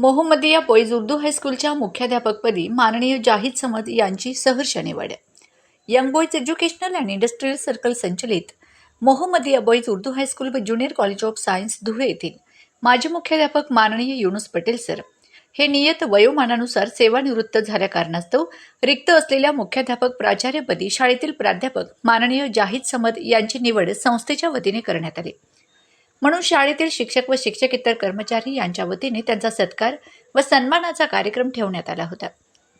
Mohammadia boys Urdu हायस्कूलच्या मुख्याध्यापकपदी माननीय जाहीद समद यांची सहर्ष निवड. Young boys educational and industrial circle संचलित Mohammadiya boys Urdu high school व junior college of science Dhule येथील माजी मुख्याध्यापक माननीय युनुस पटेल सर हे नियत वयोमानानुसार सेवानिवृत्त झाल्या कारणास्तव रिक्त असलेल्या मुख्याध्यापक प्राचार्यपदी शाळेतील प्राध्यापक माननीय जाहीद समद यांची निवड संस्थेच्या वतीने करण्यात आली. म्हणून शाळेतील शिक्षक व शिक्षकेतर कर्मचारी यांच्या वतीने त्यांचा सत्कार व सन्मानाचा कार्यक्रम ठेवण्यात आला होता.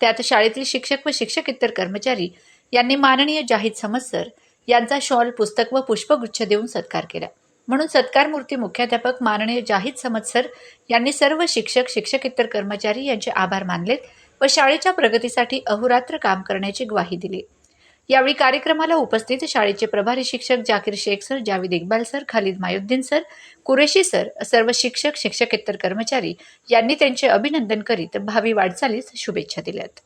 त्यात शाळेतील शिक्षक व शिक्षकेतर कर्मचारी यांनी माननीय जाहीद समस्तर सर यांचा शॉल पुस्तक व पुष्पगुच्छ देऊन सत्कार केला. म्हणून सत्कार मूर्ती मुख्याध्यापक माननीय जाहीद समत्सर सर यांनी सर्व शिक्षक शिक्षकेतर कर्मचारी यांचे आभार मानलेत व शाळेच्या प्रगतीसाठी अहोरात्र काम करण्याची ग्वाही दिली. यावेळी कार्यक्रमाला उपस्थित शाळेचे प्रभारी शिक्षक Zakir Shaikh sir Javed Iqbal sir Khalid Mayuddin sir Qureshi sir सर्व शिक्षक शिक्षकेतर कर्मचारी यांनी त्यांचे अभिनंदन करीत भावी वाटचालीस शुभेच्छा दिल्यात.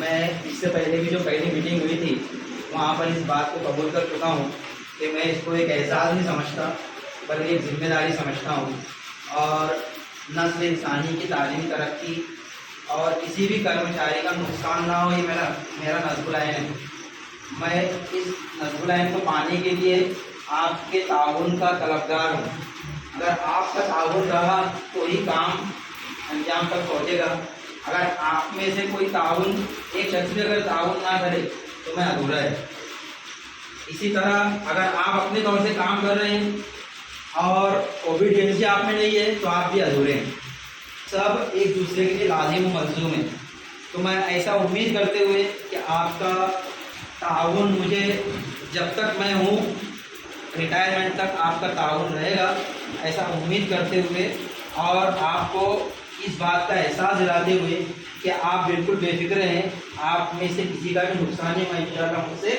मैं इससे पहले भी जो पहली मीटिंग हुई थी वहाँ पर इस बात को कबूल कर चुका हूँ कि मैं इसको एक एहसास नहीं समझता बल्कि एक जिम्मेदारी समझता हूँ। और नस्ल इंसानी की तरक्की और किसी भी कर्मचारी का नुकसान ना हो, ये मेरा मेरा नजबुलायन है। मैं इस नजबुलायन को पाने के लिए आपके ताउन का तलबगार हूँ। अगर आपका ताउन रहा तो ही काम अंजाम तक पहुँचेगा। अगर आप में से कोई ताउन, एक शख्स भी अगर ताउन ना करे तो मैं अधूरा है। इसी तरह अगर आप अपने तौर से काम कर रहे हैं और कोविड ओबीडियंसी आप में नहीं है तो आप भी अधूरे हैं। सब एक दूसरे के लिए लाजिम मलजूम है तो मैं ऐसा उम्मीद करते हुए कि आपका ताउन मुझे जब तक मैं हूँ रिटायरमेंट तक आपका ताउन रहेगा, ऐसा उम्मीद करते हुए और आपको इस बात का एहसास दिलाते हुए कि आप बिल्कुल बेफिक्र हैं, आप में से किसी का भी नुकसान नहीं, मैं इंशाल्लाह मुझसे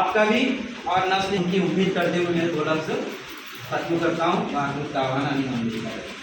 आपका भी और नस्ल की उम्मीद करते हुए मैं दो लफ्ज़ खत्म करता हूँ। बाकी दावाना नहीं